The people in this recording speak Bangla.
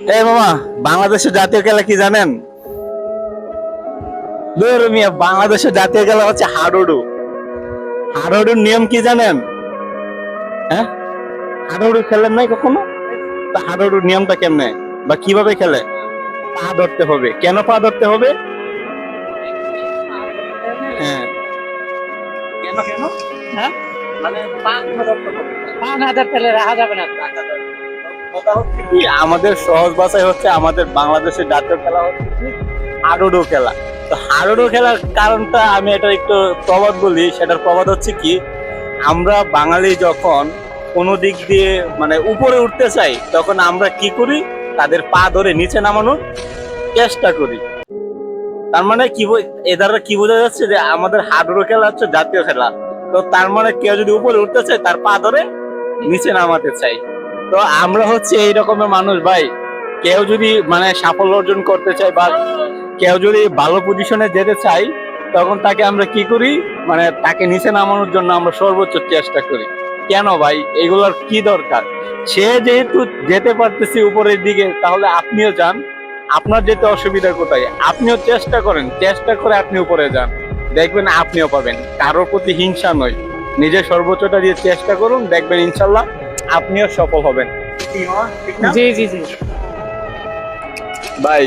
এই মামা, বাংলাদেশের জাতীয় খেলা কি জানেন? বাংলাদেশের জাতীয় খেলা হচ্ছে হাডুডু। হাডুডুর নিয়ম কি জানেন? হ্যাঁ? হাডুডু খেলেন নাই কখনো? হাডুডুর নিয়মটা কেমনে? বা কীভাবে খেলে? পা ধরতে হবে। কেন পা ধরতে হবে? হ্যাঁ। কেন কেন? হ্যাঁ? মানে পা ধরতে হবে। পাঁচ হাজার তেলে রাখা যাবে না। আমাদের সহজ ভাষায় হচ্ছে আমাদের বাংলাদেশের জাতীয় খেলা হচ্ছে কি? হাডুডু খেলা। তো হাডুডু খেলার কারণটা আমি এটা একটু প্রবাদ বলি, সেটার প্রবাদ হচ্ছে কি, আমরা বাঙালি যখন কোনো দিক দিয়ে মানে উপরে উঠতে চাই, তখন আমরা কি করি? তাদের পা ধরে নিচে নামানোর চেষ্টা করি। তার মানে কি এ দ্বারা কি বোঝা যাচ্ছে যে আমাদের হাডুডু খেলা হচ্ছে জাতীয় খেলা। তো তার মানে কেউ যদি উপরে উঠতে চায়, তার পা ধরে নিচে নামাতে চাই তো আমরা হচ্ছে এই রকমের মানুষ ভাই। কেউ যদি মানে সাফল্য অর্জন করতে চায় বা কেউ যদি ভালো পজিশনে যেতে চাই তখন তাকে আমরা কি করি? মানে তাকে নিচে নামানোর জন্য আমরা সর্বোচ্চ চেষ্টা করি। কেন ভাই? এগুলোর কি দরকার? সে যেহেতু যেতে পারতেছি উপরের দিকে, তাহলে আপনিও যান। আপনার যেতে অসুবিধা কোথায়? আপনিও চেষ্টা করেন। চেষ্টা করে আপনি উপরে যান। দেখবেন আপনিও পাবেন। কারোর প্রতি হিংসা নয়। নিজের সর্বোচ্চটা দিয়ে চেষ্টা করুন। দেখবেন ইনশাল্লাহ আপনিও সফল হবেন। জি জি জি। ভাই